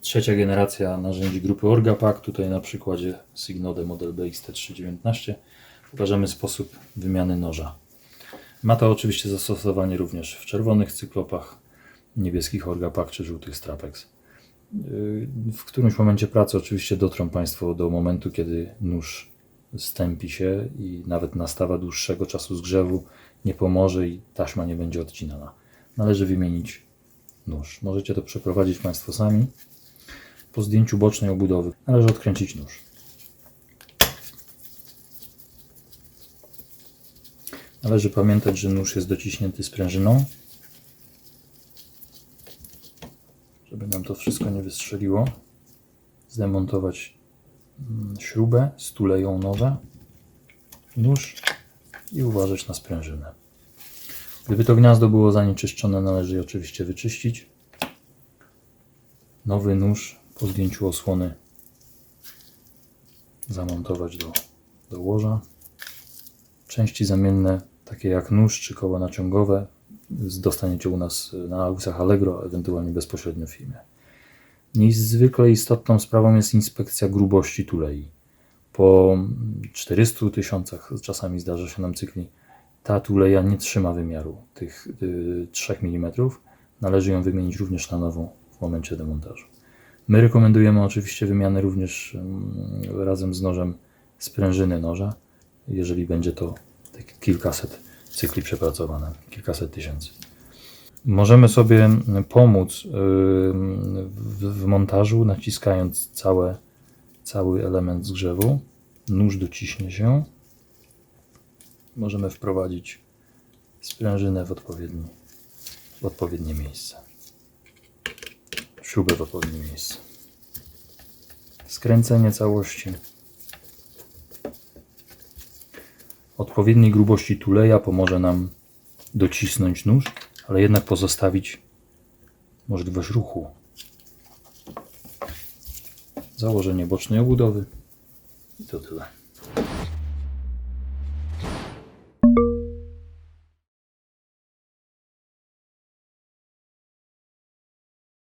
Trzecia generacja narzędzi grupy Orgapack. Tutaj na przykładzie Signode model BXT319 pokażemy sposób wymiany noża. Ma to oczywiście zastosowanie również w czerwonych cyklopach, niebieskich Orgapack czy żółtych Strapex. Yy, W którymś momencie pracy oczywiście dotrą Państwo do momentu, kiedy nóż stępi się i nawet nastawa dłuższego czasu zgrzewu nie pomoże i taśma nie będzie odcinana. Należy wymienić nóż. Możecie to przeprowadzić Państwo sami. Po zdjęciu bocznej obudowy należy odkręcić nóż. Należy pamiętać, że nóż jest dociśnięty sprężyną, żeby nam to wszystko nie wystrzeliło. Zdemontować mm, śrubę, stuleją nowe, nóż i uważać na sprężynę. Gdyby to gniazdo było zanieczyszczone, należy je oczywiście wyczyścić. Nowy nóż po zdjęciu osłony zamontować do, do łoża. Części zamienne, takie jak nóż czy koła naciągowe, dostaniecie u nas na aukcjach Allegro, ewentualnie bezpośrednio w firmie. Niezwykle istotną sprawą jest inspekcja grubości tulei. Po 400 tysiącach, czasami zdarza się nam cykli, ta tuleja nie trzyma wymiaru tych y, 3 mm. Należy ją wymienić również na nową w momencie demontażu. My rekomendujemy oczywiście wymianę również razem z nożem sprężyny noża, jeżeli będzie to tak kilkaset cykli przepracowane, kilkaset tysięcy. Możemy sobie pomóc w, w montażu, naciskając całe, cały element zgrzewu. Nóż dociśnie się. Możemy wprowadzić sprężynę w, odpowiedni, w odpowiednie miejsce. Śrubę w odpowiednie miejsce. Skręcenie całości. Odpowiedniej grubości tuleja pomoże nam docisnąć nóż, ale jednak pozostawić możliwość ruchu. Założenie bocznej obudowy i to tyle.